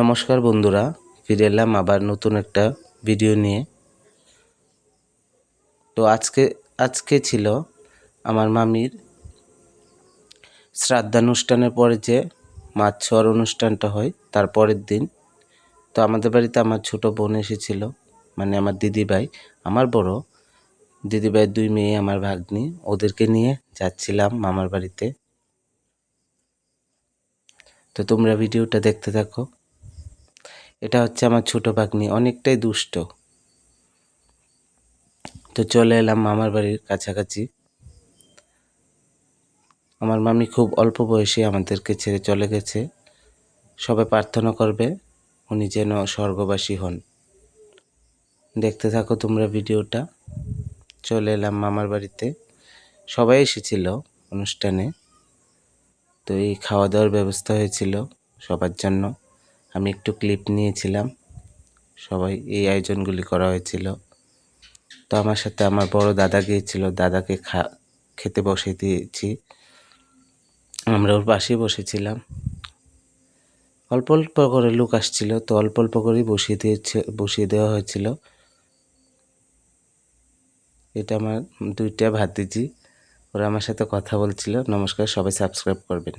নমস্কার বন্ধুরা, ফিরে এলাম আবার নতুন একটা ভিডিও নিয়ে। তো আজকে আজকে ছিল আমার মামির শ্রাদ্ধানুষ্ঠানের পরে যে মাছ ছোয়ার অনুষ্ঠানটা হয়, তার পরের দিন। তো আমাদের বাড়িতে আমার ছোট বোন এসেছিল মানে আমার দিদিভাই, আমার বড়। দিদিভাইয়ের দুই মেয়ে, আমার ভাগ্নি, ওদেরকে নিয়ে যাচ্ছিলাম মামার বাড়িতে। তো তোমরা ভিডিওটা দেখতে থাকো। এটা হচ্ছে আমার ছোট ভাগ্নি, অনেকটাই দুষ্ট। তো চলে এলাম মামার বাড়ির কাছাকাছি। আমার মামি খুব অল্প বয়সে আমাদেরকে ছেড়ে চলে গেছে। সবাই প্রার্থনা করবে উনি যেন স্বর্গবাসী হন। দেখতে থাকো তোমরা ভিডিওটা। চলে এলাম মামার বাড়িতে। সবাই এসেছিল অনুষ্ঠানে। তো এই খাওয়া দাওয়ার ব্যবস্থা হয়েছিল সবার জন্য। আমি একটু ক্লিপ নিয়েছিলাম। সবাই এই আয়োজনগুলি করা হয়েছিল। তো আমার সাথে আমার বড় দাদা গিয়েছিল। দাদাকে খা, খেতে বসে দিয়েছি। আমরা ওর পাশেই বসেছিলাম। অল্প অল্প করে লোক আসছিল। তো অল্প অল্প করেই বসিয়ে দিয়েছে, বসিয়ে দেওয়া হয়েছিল। এটা আমার দুইটা ভাতিজি। ওরা আমার সাথে কথা বলছিল। নমস্কার, সবাই সাবস্ক্রাইব করবেন।